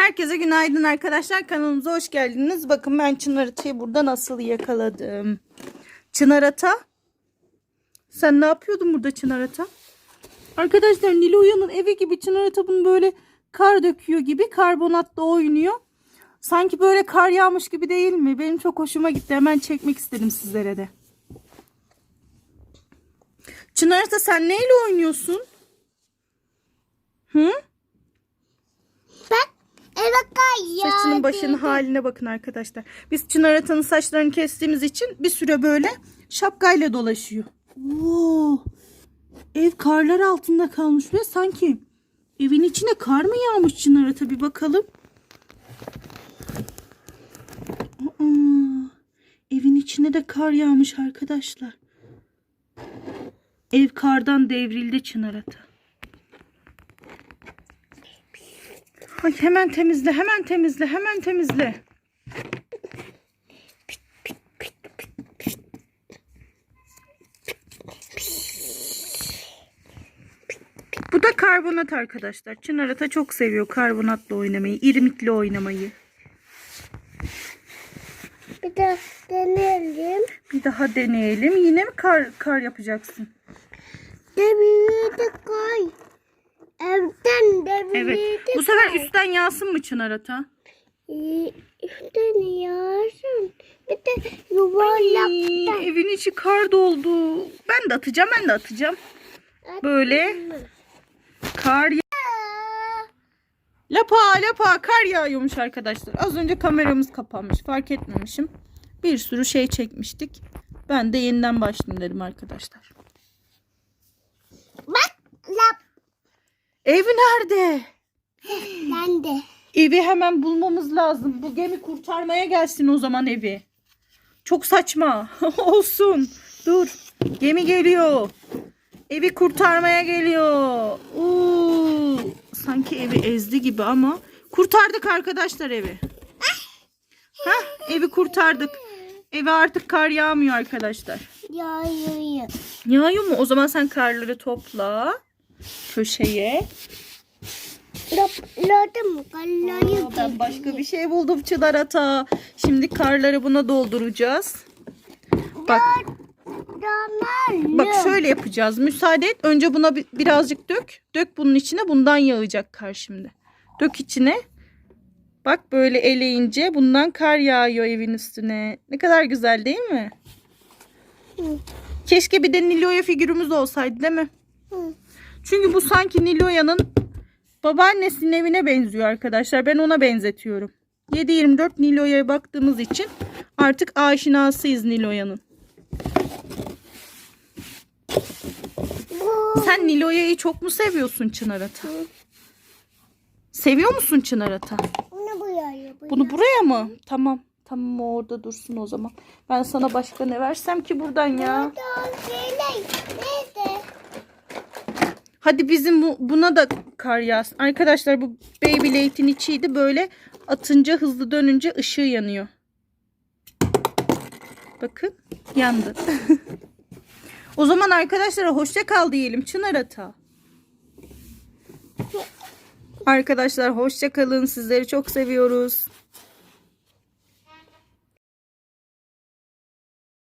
Herkese günaydın arkadaşlar. Kanalımıza hoş geldiniz. Bakın ben Çınar Ata'yı burada nasıl yakaladım. Çınar Ata. Sen ne yapıyordun burada Çınar Ata? Arkadaşlar Niloya'nın evi gibi Çınar Ata bunu böyle kar döküyor gibi karbonatla oynuyor. Sanki böyle kar yağmış gibi değil mi? Benim çok hoşuma gitti. Hemen çekmek istedim sizlere de. Çınar Ata sen neyle oynuyorsun? Hı? Bak eve Saçının başının haline bakın arkadaşlar. Biz Çınar Atan'ın saçlarını kestiğimiz için bir süre böyle şapkayla dolaşıyor. Oo, ev karlar altında kalmış ve sanki evin içine kar mı yağmış Çınar Ata bir bakalım. Aa, evin içine de kar yağmış arkadaşlar. Ev kardan devrildi Çınar Ata. Ay hemen temizle, hemen temizle, hemen temizle. Bu da karbonat arkadaşlar. Çınar Ata çok seviyor karbonatla oynamayı, irmikle oynamayı. Bir de deneyelim. Bir daha deneyelim. Yine mi kar, kar yapacaksın? Demiri de koy. Evden demiri Evet. Bu sefer üstten yağsın mı Çınar Ata? Ee, Üstten yarsın. Bir de Ay, yuvarlaktan. evin içi kar doldu. Ben de atacağım, ben de atacağım. Böyle kar Lapa lapa kar yağıyormuş arkadaşlar. Az önce kameramız kapanmış. Fark etmemişim. Bir sürü şey çekmiştik. Ben de yeniden başlayayım dedim arkadaşlar. Bak lap. Ev nerede? Ben de. Evi hemen bulmamız lazım. Bu gemi kurtarmaya gelsin o zaman evi. Çok saçma. Olsun. Dur. Gemi geliyor. Evi kurtarmaya geliyor. Oo, sanki evi ezdi gibi ama kurtardık arkadaşlar evi. Hah, evi kurtardık. Eve artık kar yağmıyor arkadaşlar. Yağıyor. Yağıyor mu? O zaman sen karları topla. Köşeye. Aa, ben başka bir şey buldum Çınar Ata. Şimdi karları buna dolduracağız. Bak bak şöyle yapacağız. Müsaade et. Önce buna bi- birazcık dök. Dök bunun içine. Bundan yağacak kar şimdi. Dök içine. Bak böyle eleyince bundan kar yağıyor evin üstüne. Ne kadar güzel değil mi? Keşke bir de Niloya figürümüz olsaydı değil mi? Çünkü bu sanki Niloya'nın babaannesinin evine benziyor arkadaşlar. Ben ona benzetiyorum. 7-24 Niloya'ya baktığımız için artık aşinasıyız Niloya'nın. Sen Niloya'yı çok mu seviyorsun Çınar Ata? Seviyor musun Çınar Ata? Bunu buraya. Bunu buraya mı? Tamam. Tamam o orada dursun o zaman. Ben sana başka ne versem ki buradan ya? Şeyler. Nerede? Hadi bizim bu, buna da kar yağsın. Arkadaşlar bu Beyblade'in içiydi. Böyle atınca hızlı dönünce ışığı yanıyor. Bakın yandı. o zaman arkadaşlara hoşça kal diyelim. Çınar Ata. Arkadaşlar hoşça kalın. Sizleri çok seviyoruz.